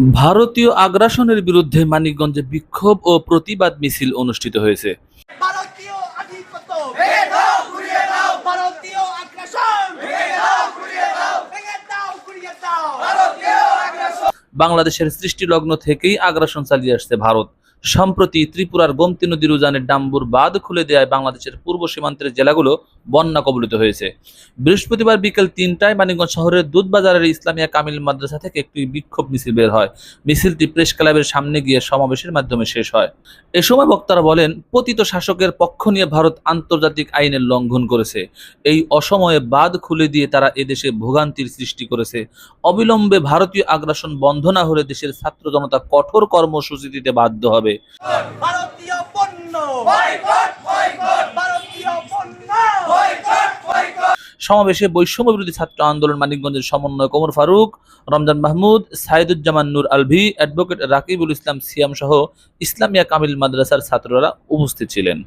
ভারতীয় আগ্রাসনের বিরুদ্ধে মানিকগঞ্জে বিক্ষোভ ও প্রতিবাদ মিছিল অনুষ্ঠিত হয়েছে। বাংলাদেশের সৃষ্টিলগ্ন থেকেই আগ্রাসন চালিয়ে আসছে ভারত। সম্প্রতি ত্রিপুরার গোমতী নদীর উজানের ডাম্বুর বাঁধ খুলে দেওয়ায় বাংলাদেশের পূর্ব সীমান্তের জেলাগুলো বন্যা কবলিত হয়েছে। বৃহস্পতিবার বিকেল তিনটায় মানিকগঞ্জ শহরের দুধবাজারের ইসলামিয়া কামিল মাদ্রাসা থেকে একটি বিক্ষোভ মিছিল বের হয়। মিছিলটি প্রেস ক্লাবের সামনে গিয়ে সমাবেশের মাধ্যমে শেষ হয়। এ সময় বক্তারা বলেন, পতিত শাসকের পক্ষ নিয়ে ভারত আন্তর্জাতিক আইনের লঙ্ঘন করেছে। এই অসময়ে বাঁধ খুলে দিয়ে তারা এদেশে ভোগান্তির সৃষ্টি করেছে। অবিলম্বে ভারতীয় আগ্রাসন বন্ধ না হলে দেশের ছাত্র জনতা কঠোর কর্মসূচি দিতে বাধ্য হবে। ভারতীয় পণ্য। Boycott boycott. ভারতীয় পণ্য। Boycott boycott. সমাবেশে বৈষম্য বিরোধী ছাত্র আন্দোলন মানিকগঞ্জের সমন্বয় কোমর ফারুক রমজান মাহমুদ সাইদুজ্জামান নূর আলভি অ্যাডভোকেট রাকিবুল ইসলাম সিয়াম সহ ইসলামিয়া কামিল মাদ্রাসার ছাত্ররা উপস্থিত ছিলেন।